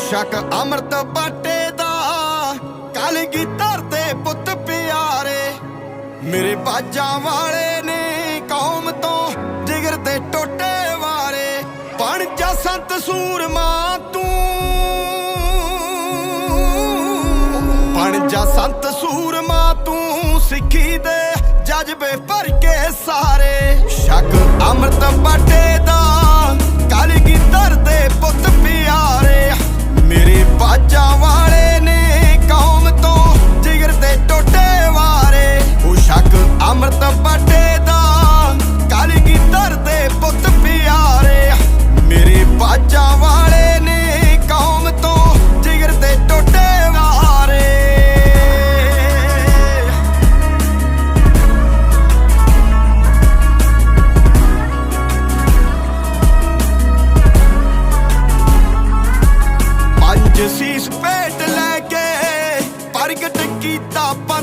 ਸ਼ਕ ਅਮਰਤ ਬਾਟੇ ਦਾ। ਕਲਗੀ ਧਰਦੇ ਪੁੱਤ ਪਿਆਰੇ, ਮੇਰੇ ਬਾਜਾਂ ਵਾਲੇ ਨੇ ਕੌਮ ਤੋਂ ਜਿਗਰ ਤੇ ਟੋਟੇ ਵਾਰੇ। ਬਣ ਜਾ ਸੰਤ ਸੂਰਮਾ ਤੂੰ। ਬਣ ਜਾ ਸੰਤ ਸੂਰਮਾ ਤੂੰ, ਸਿੱਖੀ ਦੇ ਜਜ਼ਬੇ ਭਰ ਕੇ ਸਾਰੇ। ਸ਼ਕ ਅਮਰਤ ਬਾਟੇ ਦਾ।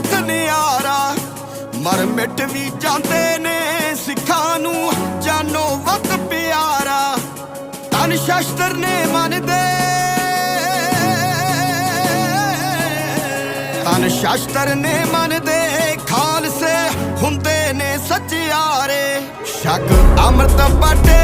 ਕੀਤਾ ਮਰ ਮਿਟ ਵੀ ਜਾਂਦੇ ਨੇ ਸਿੱਖਾਂ ਨੂੰ, ਜਾਨੋ ਵਤ ਪਿਆਰਾ। ਤਨ ਸ਼ਸਤਰ ਨੇ ਮੰਨਦੇ ਤਨ ਸ਼ਸਤਰ ਨੇ ਮੰਨਦੇ ਖਾਲਸੇ ਹੁੰਦੇ ਨੇ ਸੱਚਿਆਰੇ। ਸ਼ਕ ਅੰਮ੍ਰਿਤ ਬਾਟੇ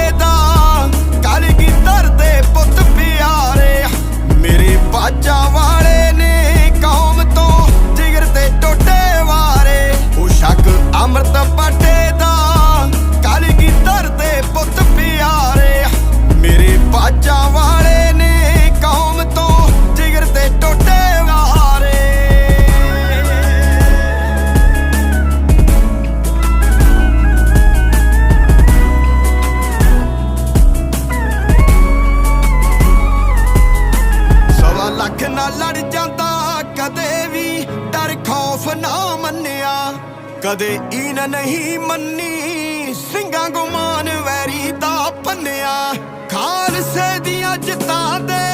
ਕਦੇ ਈਨ ਨਹੀਂ ਮੰਨੀ, ਸਿੰਘਾਂ ਗੁਮਾਨ ਵੈਰੀ ਦਾ ਪੰਨਿਆ। ਖਾਲਸੇ ਦੀਆਂ ਜਿੱਤਾਂ ਦੇ।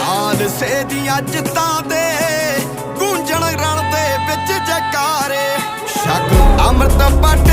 ਖਾਲਸੇ ਦੀਆਂ ਜਿੱਤਾਂ ਦੇ। ਗੂੰਜਣ ਰਣ ਦੇ ਵਿੱਚ ਜਕਾਰੇ। ਸ਼ੱਕ ਅੰਮ੍ਰਿਤ ਬਾਟੇ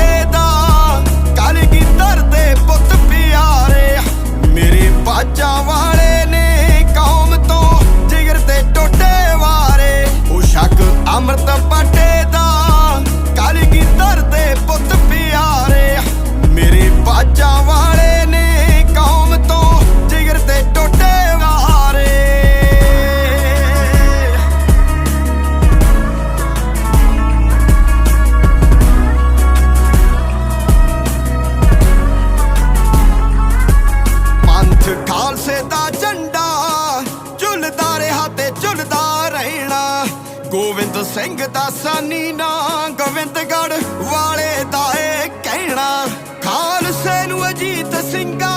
ਗੋਬਿੰਦ ਸਿੰਘ ਦਾ ਸਾਨੀ ਨਾ ਗੋਬਿੰਦਗੜ ਵਾਲੇ ਦਾ ਇਹ ਕਹਿਣਾ, ਖਾਲਸੇ ਨੂੰ ਅਜੀਤ ਸਿੰਘਾ।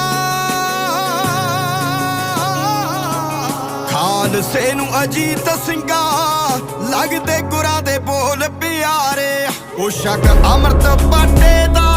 ਖਾਲਸੇ ਨੂੰ ਅਜੀਤ ਸਿੰਘਾ, ਲੱਗਦੇ ਗੁਰਾਂ ਦੇ ਬੋਲ ਪਿਆਰੇ। ਉਹ ਸ਼ੱਕ ਅਮਰਤ ਬਾਟੇ ਦਾ